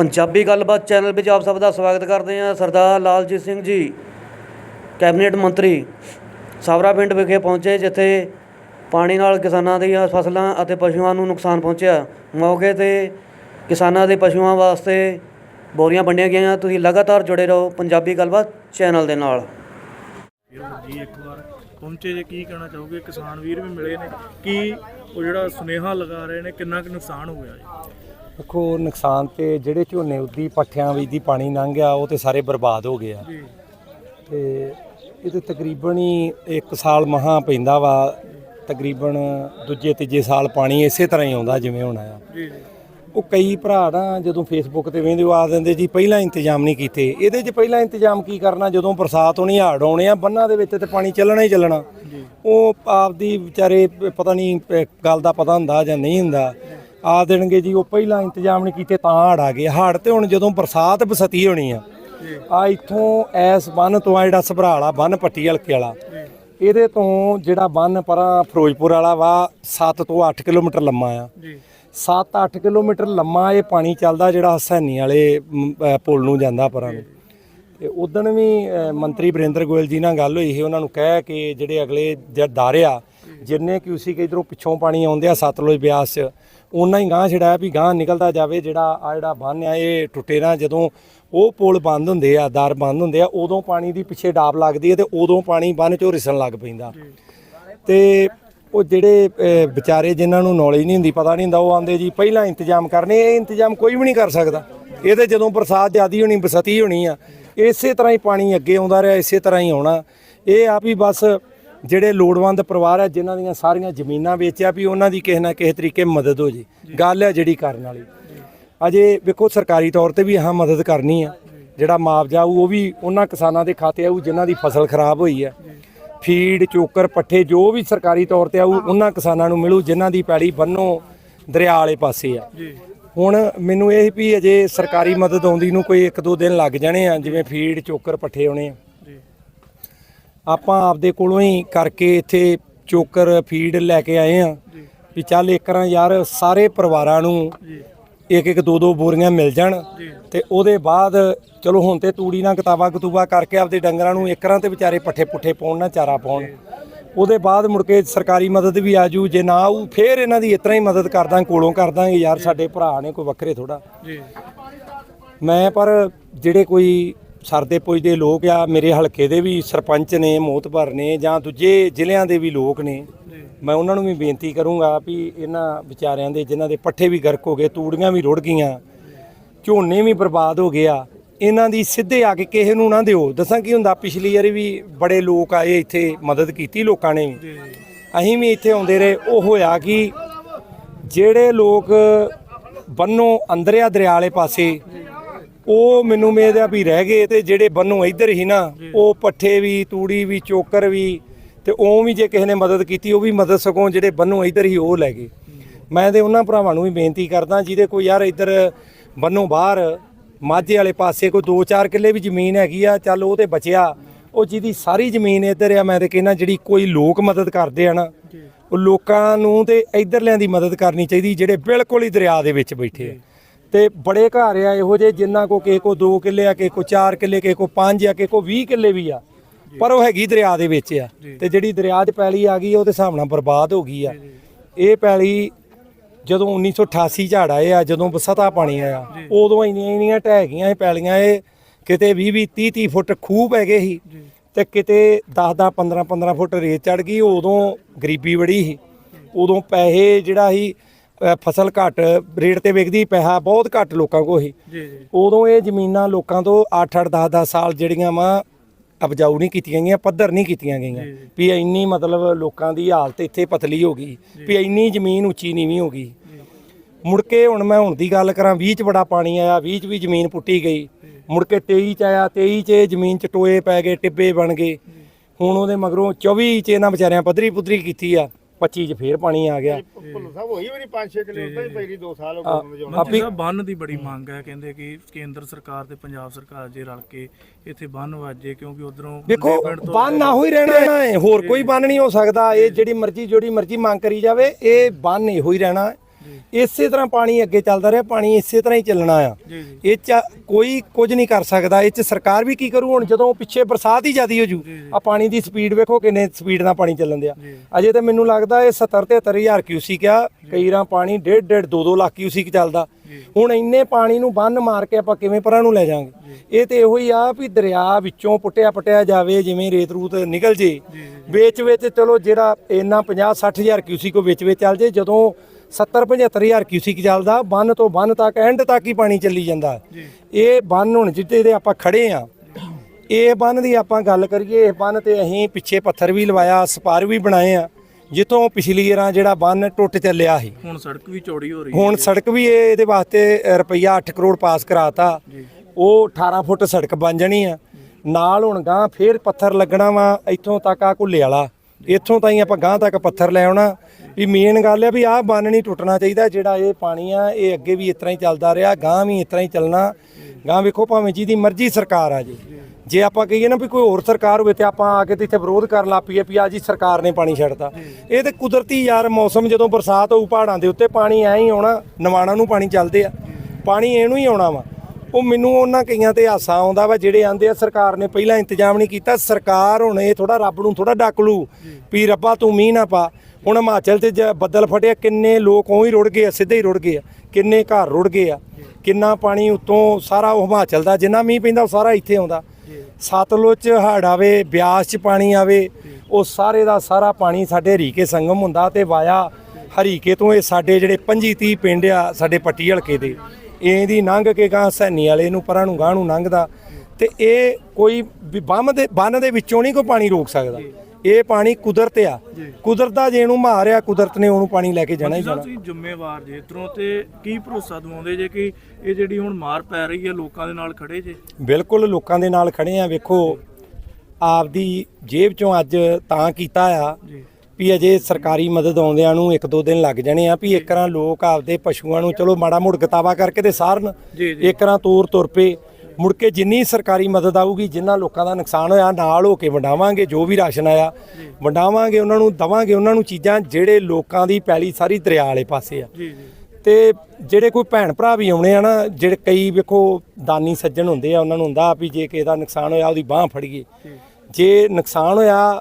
ਪੰਜਾਬੀ ਗੱਲਬਾਤ ਚੈਨਲ ਵਿੱਚ ਆਪ ਸਭ ਦਾ ਸਵਾਗਤ ਕਰਦੇ ਹਾਂ, ਸਰਦਾਰ ਲਾਲਜੀਤ ਸਿੰਘ ਜੀ, ਕੈਬਨਿਟ ਮੰਤਰੀ ਸਾਵਰਾ ਪਿੰਡ ਵਿਖੇ ਪਹੁੰਚੇ, ਜਿੱਥੇ ਪਾਣੀ ਨਾਲ ਕਿਸਾਨਾਂ ਦੀਆਂ ਫਸਲਾਂ ਅਤੇ ਪਸ਼ੂਆਂ ਨੂੰ ਨੁਕਸਾਨ ਪਹੁੰਚਿਆ। ਮੌਕੇ ਤੇ ਕਿਸਾਨਾਂ ਦੇ ਪਸ਼ੂਆਂ ਵਾਸਤੇ ਬੋਰੀਆਂ ਵੰਡੀਆਂ ਗਈਆਂ। ਤੁਸੀਂ ਲਗਾਤਾਰ ਜੁੜੇ ਰਹੋ ਪੰਜਾਬੀ ਗੱਲਬਾਤ ਚੈਨਲ ਦੇ ਨਾਲ। ਜੀ, ਇੱਕ ਵਾਰ ਪਹੁੰਚੇ ਜੇ, ਕੀ ਕਹਿਣਾ ਚਾਹੋਗੇ? ਕਿਸਾਨ ਵੀਰ ਵੀ ਮਿਲੇ ਨੇ। ਕੀ ਉਹ ਜਿਹੜਾ ਸੁਨੇਹਾ ਲਗਾ ਰਹੇ ਨੇ, ਕਿੰਨਾ ਕੁ ਨੁਕਸਾਨ ਹੋ ਗਿਆ ਜੀ? ਦੇਖੋ ਨੁਕਸਾਨ ਤੇ ਜਿਹੜੇ ਝੋਨੇ ਉੱਦੀ ਪੱਠਿਆਂ ਵਿੱਚ ਦੀ ਪਾਣੀ ਲੰਘ ਗਿਆ ਉਹ ਤੇ ਸਾਰੇ ਬਰਬਾਦ ਹੋ ਗਏ ਆ। ਤੇ ਇਹ ਤੇ ਤਕਰੀਬਨ ਹੀ 1 ਸਾਲ ਮਹਾ ਪੈਂਦਾ ਵਾ। ਤਕਰੀਬਨ ਦੂਜੇ ਤੀਜੇ ਸਾਲ ਪਾਣੀ ਇਸੇ ਤਰ੍ਹਾਂ ਹੀ ਆਉਂਦਾ ਜਿਵੇਂ ਹੁਣ ਆਇਆ। ਜੀ ਉਹ ਕਈ ਭਰਾ ਨਾ ਜਦੋਂ ਫੇਸਬੁੱਕ ਤੇ ਵੇਂਦੇ ਆ ਦਿੰਦੇ ਜੀ ਪਹਿਲਾਂ ਇੰਤਜ਼ਾਮ ਨਹੀਂ ਕੀਤੇ। ਇਹਦੇ 'ਚ ਪਹਿਲਾਂ ਇੰਤਜ਼ਾਮ ਕੀ ਕਰਨਾ? ਜਦੋਂ ਬਰਸਾਤ ਹੋਣੀ ਹਾੜ ਆਉਣੇ ਆ ਬੰਨਾਂ ਦੇ ਵਿੱਚ ਤੇ ਪਾਣੀ ਚੱਲਣਾ ਹੀ ਚੱਲਣਾ। ਉਹ ਆਪਦੀ ਵਿਚਾਰੇ ਪਤਾ ਨਹੀਂ ਗੱਲ ਦਾ ਪਤਾ ਹੁੰਦਾ ਜਾਂ ਨਹੀਂ ਹੁੰਦਾ। ਆ ਦੇਣਗੇ ਜੀ ਉਹ ਪਹਿਲਾਂ ਇੰਤਜ਼ਾਮ ਨਹੀਂ ਕੀਤੇ ਤਾਂ ਹਾੜ ਆ ਗਏ ਹਾੜ ਤੇ ਹੁਣ ਜਦੋਂ ਬਰਸਾਤ ਬਸਤੀ ਹੋਣੀ ਆ ਆ ਇੱਥੋਂ ਐਸ ਬੰਨ ਤੋਂ ਆ ਜਿਹੜਾ ਸਭਰਾਲਾ ਬੰਨ ਪੱਟੀ ਹਲਕੇ ਵਾਲਾ ਇਹਦੇ ਤੋਂ ਜਿਹੜਾ ਬੰਨ ਪਰਾਂ ਫਿਰੋਜ਼ਪੁਰ ਵਾਲਾ ਵਾ 7 ਤੋਂ 8 ਕਿਲੋਮੀਟਰ ਲੰਮਾ ਆ। ਜੀ। 7-8 ਕਿਲੋਮੀਟਰ ਲੰਮਾ ਇਹ ਪਾਣੀ ਚੱਲਦਾ ਜਿਹੜਾ ਹਸੈਨੀ ਵਾਲੇ ਪੁਲ ਨੂੰ ਜਾਂਦਾ ਪਰਾਂ ਨੂੰ। ਤੇ ਉਦੋਂ ਵੀ ਮੰਤਰੀ ਬਰਿੰਦਰ ਗੋਇਲ ਜੀ ਨਾਲ ਗੱਲ ਹੋਈ ਸੀ ਉਹਨਾਂ ਨੂੰ ਕਹਿ ਕਿ ਜਿਹੜੇ ਅਗਲੇ ਜ ਦਾਰਿਆ ਜਿੰਨੇ ਕਿਊਸੀ ਕਿ ਇਧਰੋਂ ਪਿੱਛੋਂ ਪਾਣੀ ਆਉਂਦੇ ਆ ਸਤਲੁਜ ਬਿਆਸ ਚ ਉਹਨਾਂ ਹੀ ਗਾਂ ਛੜਾਇਆ ਵੀ ਗਾਂ ਨਿਕਲਦਾ ਜਾਵੇ ਜਿਹੜਾ ਆ ਜਿਹੜਾ ਬੰਨ ਆ ਇਹ ਟੁੱਟੇ ਨਾ ਜਦੋਂ ਉਹ ਪੁਲ ਬੰਦ ਹੁੰਦੇ ਆ ਦਰ ਬੰਦ ਹੁੰਦੇ ਆ ਉਦੋਂ ਪਾਣੀ ਦੀ ਪਿੱਛੇ ਡਾਬ ਲੱਗਦੀ ਹੈ ਤੇ ਉਦੋਂ ਪਾਣੀ ਬੰਨ ਚੋਂ ਰਿਸਣ ਲੱਗ ਪੈਂਦਾ। ਤੇ ਉਹ ਜਿਹੜੇ ਵਿਚਾਰੇ ਜਿਨ੍ਹਾਂ ਨੂੰ ਨੌਲੇਜ ਨਹੀਂ ਹੁੰਦੀ ਪਤਾ ਨਹੀਂ ਹੁੰਦਾ ਉਹ ਆਂਦੇ ਜੀ ਪਹਿਲਾਂ ਇੰਤਜ਼ਾਮ ਕਰਨੇ ਇਹ ਇੰਤਜ਼ਾਮ ਕੋਈ ਵੀ ਨਹੀਂ ਕਰ ਸਕਦਾ। ਇਹ ਤੇ ਜਦੋਂ ਬਰਸਾਤ ਜ਼ਿਆਦੀ ਹੋਣੀ ਬਸਤੀ ਹੋਣੀ ਆ ਇਸੇ ਤਰ੍ਹਾਂ ਹੀ ਪਾਣੀ ਅੱਗੇ ਆਉਂਦਾ ਰਿਹਾ ਇਸੇ ਤਰ੍ਹਾਂ ਹੀ ਆਉਣਾ। ਇਹ ਆ ਵੀ ਬਸ ਜਿਹੜੇ ਲੋੜਵੰਦ ਪਰਿਵਾਰ ਆ ਜਿਨ੍ਹਾਂ ਦੀਆਂ ਸਾਰੀਆਂ ਜ਼ਮੀਨਾਂ ਵੇਚਿਆ ਵੀ ਉਹਨਾਂ ਦੀ ਕਿਸੇ ਨਾ ਕਿਸੇ ਤਰੀਕੇ ਮਦਦ ਹੋ ਜੇ। ਗੱਲ ਹੈ ਜਿਹੜੀ ਕਰਨ ਵਾਲੀ। ਅਜੇ ਵੇਖੋ ਸਰਕਾਰੀ ਤੌਰ ਤੇ ਵੀ ਹਾਂ ਮਦਦ ਕਰਨੀ ਆ ਜਿਹੜਾ ਮੁਆਵਜ਼ਾ ਉਹ ਵੀ ਉਹਨਾਂ ਕਿਸਾਨਾਂ ਦੇ ਖਾਤੇ ਆਊ ਜਿਨ੍ਹਾਂ ਦੀ ਫਸਲ ਖਰਾਬ ਹੋਈ ਆ ਫੀਡ ਚੋਕਰ ਪੱਠੇ ਜੋ ਵੀ ਸਰਕਾਰੀ ਤੌਰ ਤੇ ਆਊ ਉਹਨਾਂ ਕਿਸਾਨਾਂ ਨੂੰ ਮਿਲੂ ਜਿਨ੍ਹਾਂ ਦੀ ਪੈਲੀ ਬੰਨੋ ਦਰਿਆ ਵਾਲੇ ਪਾਸੇ ਆ। ਹੁਣ ਮੈਨੂੰ ਇਹ ਵੀ ਅਜੇ ਸਰਕਾਰੀ ਮਦਦ ਆਉਂਦੀ ਨੂੰ ਕੋਈ 1-2 ਦਿਨ ਲੱਗ ਜਾਣੇ ਆ ਜਿਵੇਂ ਫੀਡ ਚੋਕਰ ਪੱਠੇ ਆਉਣੇ ਆ। ਆਪਾਂ ਆਪਦੇ ਕੋਲੋਂ ਹੀ ਕਰਕੇ ਇੱਥੇ ਚੋਕਰ ਫੀਡ ਲੈ ਕੇ ਆਏ ਆ ਵੀ ਚੱਲ ਏਕਰਾਂ ਯਾਰ ਸਾਰੇ ਪਰਿਵਾਰਾਂ ਨੂੰ ਜੀ। ਇੱਕ ਇੱਕ ਦੋ ਦੋ ਬੋਰੀਆਂ ਮਿਲ ਜਾਣ ਤੇ ਉਹਦੇ ਬਾਅਦ ਚਲੋ ਹੁਣ ਤੇ ਤੂੜੀ ਨਾਲ ਕਿਤਾਬਾਂ ਕਤੂਬਾ ਕਰਕੇ ਆਪਦੇ ਡੰਗਰਾਂ ਨੂੰ ਏਕਰਾਂ ਤੇ ਵਿਚਾਰੇ ਪੱਠੇ ਪੁੱਠੇ ਪਾਉਣ ਨਾ ਚਾਰਾ ਪਾਉਣ। ਉਹਦੇ ਬਾਅਦ ਮੁੜ ਕੇ ਸਰਕਾਰੀ ਮਦਦ ਵੀ ਆਜੂ ਜੇ ਨਾ ਆਊ ਫੇਰ ਇਹਨਾਂ ਦੀ ਇਤਨਾ ਹੀ ਮਦਦ ਕਰਦਾਂ ਕੋਲੋਂ ਕਰਦਾਂਗੇ ਯਾਰ ਸਾਡੇ ਭਰਾ ਨੇ ਕੋਈ ਵੱਖਰੇ ਥੋੜਾ ਜੀ। ਮੈਂ ਪਰ ਜਿਹੜੇ ਕੋਈ ਸਰਦੇ ਪੁੱਜਦੇ ਲੋਕ ਆ ਮੇਰੇ ਹਲਕੇ ਦੇ ਵੀ ਸਰਪੰਚ ਨੇ ਮੋਤਬਰ ਨੇ ਜਾਂ ਦੂਜੇ ਜ਼ਿਲ੍ਹਿਆਂ ਦੇ ਵੀ ਲੋਕ ਨੇ ਮੈਂ ਉਹਨਾਂ ਨੂੰ ਵੀ ਬੇਨਤੀ ਕਰੂੰਗਾ ਵੀ ਇਹਨਾਂ ਵਿਚਾਰਿਆਂ ਦੇ ਜਿਨ੍ਹਾਂ ਦੇ ਪੱਠੇ ਵੀ ਗਰਕ ਹੋ ਗਏ ਤੂੜੀਆਂ ਵੀ ਰੁੜ ਗਈਆਂ ਝੋਨੇ ਵੀ ਬਰਬਾਦ ਹੋ ਗਿਆ ਇਹਨਾਂ ਦੀ ਸਿੱਧੇ ਆ ਕੇ ਕਿਸੇ ਨੂੰ ਨਾ ਦਿਓ। ਦੱਸਾਂ ਕੀ ਹੁੰਦਾ ਪਿਛਲੀ ਵਾਰੀ ਵੀ ਬੜੇ ਲੋਕ ਆਏ ਇੱਥੇ ਮਦਦ ਕੀਤੀ ਲੋਕਾਂ ਨੇ ਵੀ। ਅਸੀਂ ਵੀ ਇੱਥੇ ਆਉਂਦੇ ਰਹੇ ਉਹ ਹੋਇਆ ਕਿ ਜਿਹੜੇ ਲੋਕ ਬੰਨੋਂ ਅੰਦਰਿਆ ਦਰਿਆ ਵਾਲੇ ਪਾਸੇ ਉਹ ਮੈਨੂੰ ਉਮੀਦ ਆ ਵੀ ਰਹਿ ਗਏ ਤੇ ਜਿਹੜੇ ਬੰਨੋਂ ਇੱਧਰ ਹੀ ਨਾ ਉਹ ਪੱਠੇ ਵੀ ਤੂੜੀ ਵੀ ਚੋਕਰ ਵੀ ਤੇ ਉਹ ਵੀ ਜੇ ਕਿਸੇ ਨੇ ਮਦਦ ਕੀਤੀ ਉਹ ਵੀ ਮਦਦ ਸਕੋਂ ਜਿਹੜੇ ਬੰਨੋਂ ਇੱਧਰ ਹੀ ਉਹ ਲੈ ਗਏ। ਮੈਂ ਤੇ ਉਹਨਾਂ ਭਰਾਵਾਂ ਨੂੰ ਵੀ ਬੇਨਤੀ ਕਰਦਾ ਜਿਹਦੇ ਕੋਈ ਯਾਰ ਇੱਧਰ ਬੰਨੋਂ ਬਾਹਰ ਮਾਝੇ ਵਾਲੇ ਪਾਸੇ ਕੋਈ 2-4 ਕਿੱਲੇ ਵੀ ਜ਼ਮੀਨ ਹੈਗੀ ਆ ਚੱਲ ਉਹ ਤੇ ਬਚਿਆ। ਉਹ ਜਿਹਦੀ ਸਾਰੀ ਜ਼ਮੀਨ ਇੱਧਰ ਆ ਮੈਂ ਤੇ ਕਹਿੰਦਾ ਜਿਹੜੀ ਕੋਈ ਲੋਕ ਮਦਦ ਕਰਦੇ ਆ ਨਾ ਉਹ ਲੋਕਾਂ ਨੂੰ ਤੇ ਇੱਧਰਲਿਆਂ ਦੀ ਮਦਦ ਕਰਨੀ ਚਾਹੀਦੀ ਜਿਹੜੇ ਬਿਲਕੁਲ ਹੀ ਦਰਿਆ ਦੇ ਵਿੱਚ ਬੈਠੇ ਆ। ਤੇ ਬੜੇ ਘਰ ਆ ਇਹੋ ਜਿਹੇ ਜਿਨ੍ਹਾਂ ਕੋ ਕਿਸੇ ਕੋ 2 ਕਿੱਲੇ ਆ ਕਿਸੇ ਕੋ 4 ਕਿੱਲੇ ਕਿਸੇ ਕੋ 5 ਆ ਕਿਸੇ ਕੋ 20 ਕਿੱਲੇ ਵੀ ਆ। ਪਰ ਉਹ ਹੈਗੀ ਦਰਿਆ ਦੇ ਵਿੱਚ ਆ। ਤੇ ਜਿਹੜੀ ਦਰਿਆ 'ਚ ਪੈਲੀ ਆ ਗਈ ਉਹਦੇ ਹਿਸਾਬ ਨਾਲ ਬਰਬਾਦ ਹੋ ਗਈ ਆ। ਇਹ ਪੈਲੀ ਜਦੋਂ 1988 ਝਾੜ ਆਏ ਆ ਜਦੋਂ ਬਸਤਾ ਪਾਣੀ ਆਇਆ ਉਦੋਂ ਇੰਨੀਆਂ ਇੰਨੀਆਂ ਢਹਿ ਗਈਆਂ ਇਹ ਪੈਲੀਆਂ ਇਹ ਕਿਤੇ 20 20 30 30 ਫੁੱਟ ਖੂਹ ਪੈ ਗਏ ਸੀ ਤੇ ਕਿਤੇ 10 10 15 15 ਫੁੱਟ ਰੇਤ ਚੜ ਗਈ ਉਦੋਂ ਗਰੀਬੀ ਬੜੀ ਸੀ। ਉਦੋਂ ਪੈਸੇ ਜਿਹੜਾ ਸੀ ਫਸਲ ਘੱਟ ਰੇਟ ਤੇ ਵਿਕਦੀ ਪੈਸਾ ਬਹੁਤ ਘੱਟ ਲੋਕਾਂ ਕੋਲ ਜੀ ਉਦੋਂ ਇਹ ਜ਼ਮੀਨਾਂ ਲੋਕਾਂ ਤੋਂ 8 8 10 10 ਸਾਲ ਜਿਹੜੀਆਂ ਵਾ ਉਪਜਾਊ ਨਹੀਂ ਕੀਤੀਆਂ ਗਈਆਂ ਪੱਧਰ ਨਹੀਂ ਕੀਤੀਆਂ ਗਈਆਂ। ਵੀ ਇੰਨੀ ਮਤਲਬ ਲੋਕਾਂ ਦੀ ਹਾਲਤ ਇੱਥੇ ਪਤਲੀ ਹੋ ਗਈ ਵੀ ਇੰਨੀ ਜ਼ਮੀਨ ਉੱਚੀ ਨੀਵੀਂ ਹੋ ਗਈ। ਮੁੜ ਕੇ ਹੁਣ ਮੈਂ ਹੁਣ ਦੀ ਗੱਲ ਕਰਾਂ 20 ਚ ਬੜਾ ਪਾਣੀ ਆਇਆ 20 ਚ ਵੀ ਜ਼ਮੀਨ ਪੁੱਟੀ ਗਈ। ਮੁੜ ਕੇ 23 ਚ ਆਇਆ 23 ਚ ਇਹ ਜ਼ਮੀਨ ਚ ਟੋਏ ਪੈ ਗਏ ਟਿੱਬੇ ਬਣ ਗਏ। ਹੁਣ ਉਹਦੇ ਮਗਰੋਂ 24 ਚ ਇਹਨਾਂ ਵਿਚਾਰਿਆਂ ਪੱਧਰੀ ਪੁੱਧਰੀ ਕੀਤੀ ਆ। 25 ਚ ਫੇਰ ਪਾਣੀ ਆ ਗਿਆ ਭੁੱਲੂ ਸਾਹਿਬ ਹੋਈ ਵੀ ਨਹੀਂ 5-6 ਕਿਲੋ ਉਦਾਂ ਹੀ ਪਈ 2 ਸਾਲ ਹੋ ਗਏ ਆਪੀ ਬੰਨ ਦੀ ਬੜੀ ਮੰਗ ਹੈ ਕਹਿੰਦੇ ਕਿ ਕੇਂਦਰ ਸਰਕਾਰ ਤੇ ਪੰਜਾਬ ਸਰਕਾਰ ਜੇ ਰਲ ਕੇ ਇੱਥੇ ਬੰਨ ਵਾਜੇ ਕਿਉਂਕਿ ਉਧਰੋਂ ਦੇਖੋ ਬੰਨ ਨਾ ਹੋਈ ਰਹਿਣਾ ਹੈ ਹੋਰ ਕੋਈ ਬੰਨ ਨਹੀਂ ਹੋ ਸਕਦਾ ਇਹ ਜਿਹੜੀ ਮਰਜ਼ੀ ਜਿਹੜੀ ਮਰਜ਼ੀ ਮੰਗ ਕਰੀ ਜਾਵੇ ਇਹ ਬੰਨ ਇਹੋ ਹੀ ਰਹਿਣਾ ਹੈ। ਇਸੇ ਤਰ੍ਹਾਂ ਪਾਣੀ ਅੱਗੇ ਚੱਲਦਾ ਰਿਹਾ ਪਾਣੀ ਇਸੇ ਤਰ੍ਹਾਂ ਹੀ ਚੱਲਣਾ ਆ। ਇਹ ਚ ਕੋਈ ਕੁਝ ਨਹੀਂ ਕਰ ਸਕਦਾ। ਇਹ ਚ ਸਰਕਾਰ ਵੀ ਕੀ ਕਰੂ ਹੁਣ ਜਦੋਂ ਪਿੱਛੇ ਬਰਸਾਤ ਹੀ ਜ਼ਿਆਦੀ ਹੋ ਜੂ ਆ ਪਾਣੀ ਦੀ ਸਪੀਡ ਵੇਖੋ ਕਿੰਨੇ ਸਪੀਡ ਨਾਲ ਪਾਣੀ ਚੱਲਣ ਦਿਆ। ਅਜੇ ਤੇ ਮੈਨੂੰ ਲੱਗਦਾ ਇਹ 70 73 ਹਜ਼ਾਰ ਕਿਊਸਿਕ ਆ ਕਈ ਰਾਂ ਪਾਣੀ 1.5 1.5 2 2 ਲੱਖ ਕਿਊਸਿਕ ਚੱਲਦਾ ਹੁਣ ਇੰਨੇ ਪਾਣੀ ਨੂੰ ਬੰਨ ਮਾਰ ਕੇ ਆਪਾਂ ਕਿਵੇਂ ਪਰਾਂ ਨੂੰ ਲੈ ਜਾਾਂਗੇ? ਇਹ ਤੇ ਇਹੋ ਹੀ ਆ ਵੀ ਦਰਿਆ ਵਿੱਚੋਂ ਪੁੱਟਿਆ ਪਟਿਆ ਜਾਵੇ ਜਿਵੇਂ ਰੇਤ ਰੂਤ ਨਿਕਲ ਜੇ। ਵਿੱਚ ਵਿੱਚ ਚਲੋ ਜਿਹੜਾ ਇੰਨਾ 50 60 ਹਜ਼ਾਰ ਕਿਊਸਿਕ ਉਹ ਵਿੱਚ ਵਿੱਚ ਚੱਲ ਜੇ ਜਦੋਂ 70 75 ਹਜ਼ਾਰ ਕਿਊਸਿਕ ਚੱਲਦਾ ਬੰਨ ਤੋਂ ਬੰਨ ਤੱਕ ਐਂਡ ਤੱਕ ਹੀ ਪਾਣੀ ਚੱਲੀ ਜਾਂਦਾ। ਇਹ ਬੰਨ ਹੁਣ ਜਿੱਤੇ ਦੇ ਆਪਾਂ ਖੜੇ ਆ ਇਹ ਬੰਨ ਦੀ ਆਪਾਂ ਗੱਲ ਕਰੀਏ ਇਹ ਬੰਨ ਤੇ ਅਸੀਂ ਪਿੱਛੇ ਪੱਥਰ ਵੀ ਲਵਾਇਆ ਸਪਾਰ ਵੀ ਬਣਾਏ ਆ ਜਿੱਥੋਂ ਪਿਛਲੀ ਵਾਰਾਂ ਜਿਹੜਾ ਬੰਨ ਟੁੱਟ ਚੱਲਿਆ ਸੀ। ਹੁਣ ਸੜਕ ਵੀ ਚੌੜੀ ਹੋ ਰਹੀ ਹੁਣ ਸੜਕ ਵੀ ਇਹ ਇਹਦੇ ਵਾਸਤੇ ਰੁਪਈਆ 8 ਕਰੋੜ ਪਾਸ ਕਰਾਤਾ। ਉਹ 18 ਫੁੱਟ ਸੜਕ ਬਣ ਜਾਣੀ ਆ। ਨਾਲ ਹੁਣ ਗਾਂ ਫੇਰ ਪੱਥਰ ਲੱਗਣਾ ਵਾ ਇੱਥੋਂ ਤੱਕ ਆ ਘੁੱਲੇ ਵਾਲਾ। ਇੱਥੋਂ ਤਾਈਂ ਆਪਾਂ ਗਾਂ ਤੱਕ ਪੱਥਰ ਲੈ ਆਉਣਾ। ਵੀ ਮੇਨ ਗੱਲ ਆ ਵੀ ਆਹ ਬੰਨ ਨਹੀਂ ਟੁੱਟਣਾ ਚਾਹੀਦਾ, ਜਿਹੜਾ ਇਹ ਪਾਣੀ ਆ, ਇਹ ਅੱਗੇ ਵੀ ਇਸ ਤਰ੍ਹਾਂ ਹੀ ਚੱਲਦਾ ਰਿਹਾ ਗਾਂ ਵੀ ਇਸ ਤਰ੍ਹਾਂ ਹੀ ਚੱਲਣਾ। ਗਾਂ ਵੇਖੋ ਭਾਵੇਂ ਜਿਹਦੀ ਮਰਜ਼ੀ ਸਰਕਾਰ ਆ ਜੀ। ਜੇ ਆਪਾਂ ਕਹੀਏ ਨਾ ਵੀ ਕੋਈ ਹੋਰ ਸਰਕਾਰ ਹੋਵੇ ਤੇ ਆਪਾਂ ਆ ਕੇ ਤੇ ਇੱਥੇ ਵਿਰੋਧ ਕਰਨ ਲੱਗ ਪਈਏ ਵੀ ਆ ਜੀ ਸਰਕਾਰ ਨੇ ਪਾਣੀ ਛੱਡਤਾ। ਇਹ ਤੇ ਕੁਦਰਤੀ ਯਾਰ ਮੌਸਮ ਜਦੋਂ ਬਰਸਾਤ ਹੋਊ ਪਹਾੜਾਂ ਦੇ ਉੱਤੇ ਪਾਣੀ ਐਂ ਹੀ ਆਉਣਾ, ਨਵਾਣਾ ਨੂੰ ਪਾਣੀ ਚੱਲਦੇ ਆ। ਪਾਣੀ ਇਹਨੂੰ ਹੀ ਆਉਣਾ ਵਾ। ਉਹ ਮੈਨੂੰ ਉਹਨਾਂ ਕਈਆਂ ਤੇ ਹਾਸਾ ਆਉਂਦਾ ਵਾ ਜਿਹੜੇ ਆਂਦੇ ਆ ਸਰਕਾਰ ਨੇ ਪਹਿਲਾਂ ਇੰਤਜ਼ਾਮ ਨਹੀਂ ਕੀਤਾ ਸਰਕਾਰ ਹੁਣ ਇਹ ਥੋੜਾ ਰੱਬ ਨੂੰ ਥੋੜਾ ਡੱਕ ਲੂ ਵੀ ਰੱਬਾ ਤੂੰ ਮੀਂਹ ਨਾ ਪਾ। ਹੁਣ ਹਿਮਾਚਲ ਜ- ਬੱਦਲ ਫਟਿਆ ਕਿੰਨੇ ਲੋਕ ਉਹੀ ਰੁੜ ਗਏ ਆ ਸਿੱਧੇ ਹੀ ਰੁੜ ਗਏ ਆ ਕਿੰਨੇ ਘਰ ਰੁੜ ਗਏ ਆ ਕਿੰਨਾ ਪਾਣੀ ਉੱਤੋਂ ਸਾਰਾ ਉਹ ਹਿਮਾਚਲ ਦਾ ਜਿੰਨਾ ਮੀਂਹ ਪੈਂਦਾ ਉਹ ਸਾਰਾ ਇੱਥੇ ਆਉਂਦਾ। ਸਤਲੁਜ 'ਚ ਹੜ੍ਹ ਆਵੇ ਬਿਆਸ 'ਚ ਪਾਣੀ ਆਵੇ ਉਹ ਸਾਰੇ ਦਾ ਸਾਰਾ ਪਾਣੀ ਸਾਡੇ ਹਰੀਕੇ ਸੰਗਮ ਹੁੰਦਾ ਤੇ ਵਾਇਆ ਹਰੀਕੇ ਤੋਂ ਇਹ ਸਾਡੇ ਜਿਹੜੇ 25 30 ਪਿੰਡ ਆ ਸਾਡੇ ਪੱਟੀ ਹਲਕੇ ਦੇ। ਇਹਦੀ ਲੰਘ ਕੇ ਗਾਂ ਸੈਨੀ ਵਾਲੇ ਨੂੰ ਪਰਾਂ ਨੂੰ ਗਾਂ ਨੂੰ ਲੰਘਦਾ ਤੇ ਇਹ ਕੋਈ ਬੰਮ ਦੇ ਬੰਨ ਦੇ ਵਿੱਚੋਂ ਨਹੀਂ ਕੋਈ ਪਾਣੀ ਰੋਕ ਸਕਦਾ। ਇਹ ਪਾਣੀ ਕੁਦਰਤ ਆ। ਕੁਦਰਤ ਦਾ ਜੇ ਇਹਨੂੰ ਮਾਰਿਆ ਕੁਦਰਤ ਨੇ ਉਹਨੂੰ ਪਾਣੀ ਲੈ ਕੇ ਜਾਣਾ ਹੀ ਜਾਣਾ। ਤੁਸੀਂ ਜ਼ਿੰਮੇਵਾਰ ਜੇ ਇਧਰੋਂ ਤੇ ਕੀ ਭਰੋਸਾ ਦਿਵਾਉਂਦੇ ਜੇ ਕਿ ਇਹ ਜਿਹੜੀ ਹੁਣ ਮਾਰ ਪੈ ਰਹੀ ਹੈ ਲੋਕਾਂ ਦੇ ਨਾਲ ਖੜੇ ਜੇ? ਬਿਲਕੁਲ ਲੋਕਾਂ ਦੇ ਨਾਲ ਖੜੇ ਆ। ਵੇਖੋ ਆਪਦੀ ਜੇਬ ਚੋਂ ਅੱਜ ਤਾਂ ਕੀਤਾ ਆ। ਜੀ। ਵੀ ਅਜੇ ਸਰਕਾਰੀ ਮਦਦ ਆਉਂਦਿਆਂ ਨੂੰ ਇੱਕ ਦੋ ਦਿਨ ਲੱਗ ਜਾਣੇ ਆ ਵੀ ਇੱਕ ਰਾਂ ਲੋਕ ਆਪਦੇ ਪਸ਼ੂਆਂ ਨੂੰ ਚਲੋ ਮਾੜਾ ਮੁੜ ਗਤਾਵਾ ਕਰਕੇ ਤੇ ਸਾਰਨ। ਜੀ, ਜੀ। ਇੱਕ ਰਾਂ ਤੂਰ ਤੁਰ ਪਏ। ਮੁੜ ਕੇ ਜਿੰਨੀ ਸਰਕਾਰੀ ਮਦਦ ਆਊਗੀ ਜਿੰਨਾ ਲੋਕਾਂ ਦਾ ਨੁਕਸਾਨ ਹੋਇਆ ਨਾਲ ਹੋ ਕੇ ਵੰਡਾਵਾਂਗੇ ਜੋ ਵੀ ਰਾਸ਼ਨ ਆਇਆ ਵੰਡਾਵਾਂਗੇ ਉਹਨਾਂ ਨੂੰ ਦਵਾਂਗੇ ਉਹਨਾਂ ਨੂੰ ਚੀਜ਼ਾਂ ਜਿਹੜੇ ਲੋਕਾਂ ਦੀ ਪੈਲੀ ਸਾਰੀ ਦਰਿਆ ਵਾਲੇ ਪਾਸੇ ਆ। ਤੇ ਜਿਹੜੇ ਕੋਈ ਭੈਣ ਭਰਾ ਵੀ ਆਉਣੇ ਆ ਨਾ ਜਿਹੜੇ ਕਈ ਵੇਖੋ ਦਾਨੀ ਸੱਜਣ ਹੁੰਦੇ ਆ ਉਹਨਾਂ ਨੂੰ ਹੁੰਦਾ ਵੀ ਜੇ ਕਿਸੇ ਦਾ ਨੁਕਸਾਨ ਹੋਇਆ ਉਹਦੀ ਬਾਹ ਫੜੀਏ ਜੇ ਨੁਕਸਾਨ ਹੋਇਆ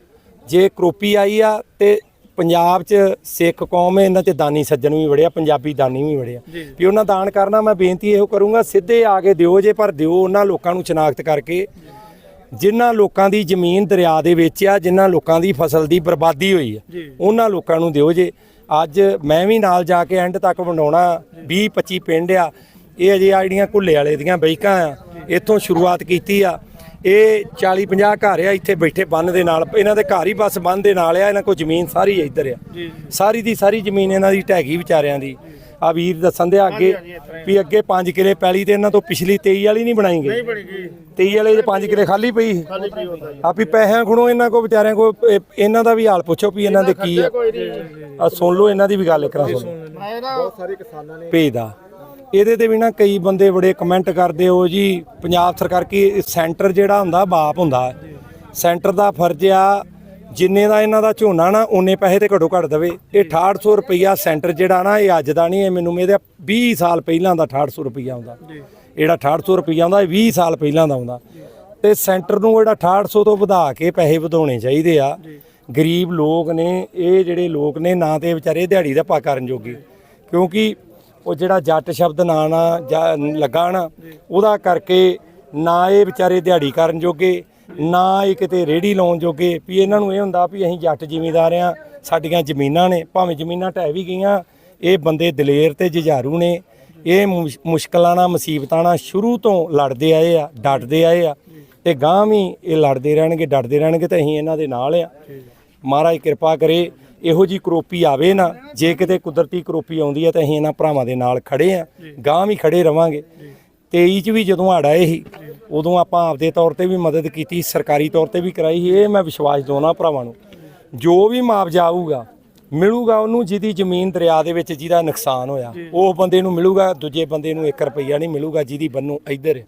ਜੇ ਕਰੋਪੀ ਆਈ ਆ ਤੇ ਪੰਜਾਬ 'ਚ ਸਿੱਖ ਕੌਮ ਹੈ ਇਹਨਾਂ 'ਚ ਦਾਨੀ ਸੱਜਣ ਵੀ ਵੜਿਆ ਪੰਜਾਬੀ ਦਾਨੀ ਵੀ ਵੜਿਆ। ਵੀ ਉਹਨਾਂ ਦਾਨ ਕਰਨਾ ਮੈਂ ਬੇਨਤੀ ਇਹੋ ਕਰੂੰਗਾ ਸਿੱਧੇ ਆ ਕੇ ਦਿਓ ਜੇ ਪਰ ਦਿਓ ਉਹਨਾਂ ਲੋਕਾਂ ਨੂੰ ਸ਼ਨਾਖਤ ਕਰਕੇ। ਜਿਨ੍ਹਾਂ ਲੋਕਾਂ ਦੀ ਜ਼ਮੀਨ ਦਰਿਆ ਦੇ ਵਿੱਚ ਆ ਜਿਨ੍ਹਾਂ ਲੋਕਾਂ ਦੀ ਫਸਲ ਦੀ ਬਰਬਾਦੀ ਹੋਈ ਆ। ਉਹਨਾਂ ਲੋਕਾਂ ਨੂੰ ਦਿਓ ਜੇ। ਅੱਜ ਮੈਂ ਵੀ ਨਾਲ ਜਾ ਕੇ ਐਂਡ ਤੱਕ ਵੰਡਾਉਣਾ 20 25 ਪਿੰਡ ਆ ਇਹ ਅਜੇ ਆ ਜਿਹੜੀਆਂ ਘੁੱਲੇ ਵਾਲੇ ਦੀਆਂ ਬੈਕਾਂ ਆ ਇੱਥੋਂ ਸ਼ੁਰੂਆਤ ਕੀਤੀ ਆ। ਇਹ 40 50 ਘਰ ਆ ਇੱਥੇ ਬੈਠੇ ਬੰਨ ਦੇ ਨਾਲ। ਇਹਨਾਂ ਦੇ ਘਰ ਹੀ ਬਸ ਬੰਨ ਦੇ ਨਾਲ ਆ ਇਹਨਾਂ ਕੋਲ ਜ਼ਮੀਨ ਸਾਰੀ ਇੱਧਰ ਆ। ਜੀ ਜੀ। ਸਾਰੀ ਦੀ ਸਾਰੀ ਜ਼ਮੀਨ ਇਹਨਾਂ ਦੀ ਢਹਿ ਗਈ ਵਿਚਾਰਿਆਂ ਦੀ। ਆ ਵੀਰ ਦੱਸਣ ਦੇ ਅੱਗੇ ਵੀ ਅੱਗੇ 5 ਕਿਲੇ ਪੈਲੀ ਤੇ ਇਹਨਾਂ ਤੋਂ ਪਿਛਲੀ 23 ਵਾਲੀ ਨਹੀਂ ਬਣਾਈ ਗਈ। ਬਣੀ ਗਈ। 23 ਵਾਲੇ ਚ 5 ਕਿਲੇ ਖਾਲੀ ਪਈ। ਆ ਵੀ ਪੈਸਿਆਂ ਖੁਣੋ ਇਹਨਾਂ ਕੋ ਵਿਚਾਰਿਆਂ ਕੋ ਇਹ- ਇਹਨਾਂ ਦਾ ਵੀ ਹਾਲ ਪੁੱਛੋ ਵੀ ਇਹਨਾਂ ਦੇ ਕੀ ਆ। ਸੁਣ ਲਓ ਇਹਨਾਂ ਦੀ ਵੀ ਗੱਲ ਕਰਾ ਸੁਣ ਬਹੁਤ ਸਾਰੇ ਕਿਸਾਨਾਂ ਨੇ ਭੇਜਦਾ। ਇਹਦੇ ਤੇ ਵੀ ਨਾ ਕਈ ਬੰਦੇ ਬੜੇ ਕਮੈਂਟ ਕਰਦੇ ਹੋ ਜੀ ਪੰਜਾਬ ਸਰਕਾਰ ਕੀ ਸੈਂਟਰ ਜਿਹੜਾ ਹੁੰਦਾ ਬਾਪ ਹੁੰਦਾ। ਸੈਂਟਰ ਦਾ ਫਰਜ਼ ਆ ਜਿੰਨੇ ਦਾ ਇਹਨਾਂ ਦਾ ਝੋਨਾ ਨਾ ਉਹਨੇ ਪੈਸੇ ਤੇ ਘੱਟੋ ਘੱਟ ਦੇਵੇ। ਇਹ 6800 ਰੁਪਈਆ ਸੈਂਟਰ ਜਿਹੜਾ ਨਾ ਇਹ ਅੱਜ ਦਾ ਨਹੀਂ ਇਹ ਮੈਨੂੰ ਇਹਦੇ 20 ਸਾਲ ਪਹਿਲਾਂ ਦਾ 6800 ਰੁਪਈਆ ਆਉਂਦਾ ਜਿਹੜਾ 6800 ਰੁਪਈਆ ਆਉਂਦਾ ਇਹ 20 ਸਾਲ ਪਹਿਲਾਂ ਦਾ ਆਉਂਦਾ ਤੇ ਸੈਂਟਰ ਨੂੰ ਜਿਹੜਾ 6800 ਤੋਂ ਵਧਾ ਕੇ ਪੈਸੇ ਵਧਾਉਣੇ ਚਾਹੀਦੇ ਆ। ਗਰੀਬ ਲੋਕ ਨੇ ਇਹ ਜਿਹੜੇ ਲੋਕ ਨੇ ਨਾ ਤੇ ਵਿਚਾਰੇ ਦਿਹਾੜੀ ਦਾ ਪਾ ਕਰਨ ਜੋਗੇ। ਕਿਉਂਕਿ ਉਹ ਜਿਹੜਾ ਜੱਟ ਸ਼ਬਦ ਨਾ ਨਾ ਲੱਗਾ ਨਾ ਉਹਦਾ ਕਰਕੇ ਨਾ ਇਹ ਵਿਚਾਰੇ ਦਿਹਾੜੀ ਕਰਨ ਜੋਗੇ ਨਾ ਇਹ ਕਿਤੇ ਰੇੜੀ ਲਾਉਣ ਜੋਗੇ ਵੀ ਇਹਨਾਂ ਨੂੰ ਇਹ ਹੁੰਦਾ ਵੀ ਅਸੀਂ ਜੱਟ ਜ਼ਿਮੀਂਦਾਰ ਆ ਸਾਡੀਆਂ ਜ਼ਮੀਨਾਂ ਨੇ ਭਾਵੇਂ ਜ਼ਮੀਨਾਂ ਢਹਿ ਵੀ ਗਈਆਂ ਇਹ ਬੰਦੇ ਦਲੇਰ ਤੇ ਜੁਝਾਰੂ ਨੇ। ਇਹ ਮੁਸ਼- ਮੁਸ਼ਕਲਾਂ ਨਾਲ ਮੁਸੀਬਤਾਂ ਨਾਲ ਸ਼ੁਰੂ ਤੋਂ ਲੜਦੇ ਆਏ ਆ ਡਟਦੇ ਆਏ ਆ ਤੇ ਗਾਂ ਵੀ ਇਹ ਲੜਦੇ ਰਹਿਣਗੇ ਡਟਦੇ ਰਹਿਣਗੇ ਤੇ ਅਸੀਂ ਇਹਨਾਂ ਦੇ ਨਾਲ ਆ। ਮਹਾਰਾਜ ਕਿਰਪਾ ਕਰੇ ਇਹੋ ਜੀ ਕਰੋਪੀ ਆਵੇ ਨਾ ਜੇ ਕਿਤੇ ਕੁਦਰਤੀ ਕਰੋਪੀ ਆਉਂਦੀ ਹੈ ਤਾਂ ਅਸੀਂ ਇਹਨਾਂ ਭਰਾਵਾਂ ਦੇ ਨਾਲ ਖੜੇ ਆ ਗਾਂ ਵੀ ਖੜੇ ਰਵਾਂਗੇ। 23 ਚ ਵੀ ਜਦੋਂ ਹੜ੍ਹ ਆਏ ਸੀ ਉਦੋਂ ਆਪਾਂ ਆਪਦੇ ਤੌਰ ਤੇ ਵੀ ਮਦਦ ਕੀਤੀ ਸਰਕਾਰੀ ਤੌਰ ਤੇ ਵੀ ਕਰਾਈ ਸੀ ਇਹ ਮੈਂ ਵਿਸ਼ਵਾਸ ਦੋਨਾ ਭਰਾਵਾਂ ਨੂੰ। ਜੋ ਵੀ ਮੁਆਵਜ਼ਾ ਆਊਗਾ ਮਿਲੂਗਾ ਉਹਨੂੰ ਜਿਹਦੀ ਜ਼ਮੀਨ ਦਰਿਆ ਦੇ ਵਿੱਚ ਜਿਹਦਾ ਨੁਕਸਾਨ ਹੋਇਆ ਉਹ ਬੰਦੇ ਨੂੰ ਮਿਲੂਗਾ ਦੂਜੇ ਬੰਦੇ ਨੂੰ 1 ਰੁਪਈਆ ਨਹੀਂ ਮਿਲੂਗਾ ਜਿਹਦੀ ਬੰਨੂ ਇੱਧਰ।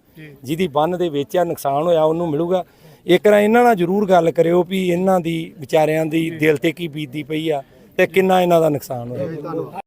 ਜਿਹਦੀ ਬੰਨ ਦੇ ਵਿੱਚ ਆ ਨੁਕਸਾਨ ਹੋਇਆ ਉਹਨੂੰ ਮਿਲੂਗਾ। ਇੱਕ ਰਾਂ ਇਹਨਾਂ ਨਾਲ ਜ਼ਰੂਰ ਗੱਲ ਕਰਿਓ ਵੀ ਇਹਨਾਂ ਦੀ ਵਿਚਾਰਿਆਂ ਦੀ ਦਿਲ ਤੇ ਕੀ ਬੀਤਦੀ ਪਈ ਆ ਤੇ ਕਿੰਨਾ ਇਹਨਾਂ ਦਾ ਨੁਕਸਾਨ ਹੋਇਆ।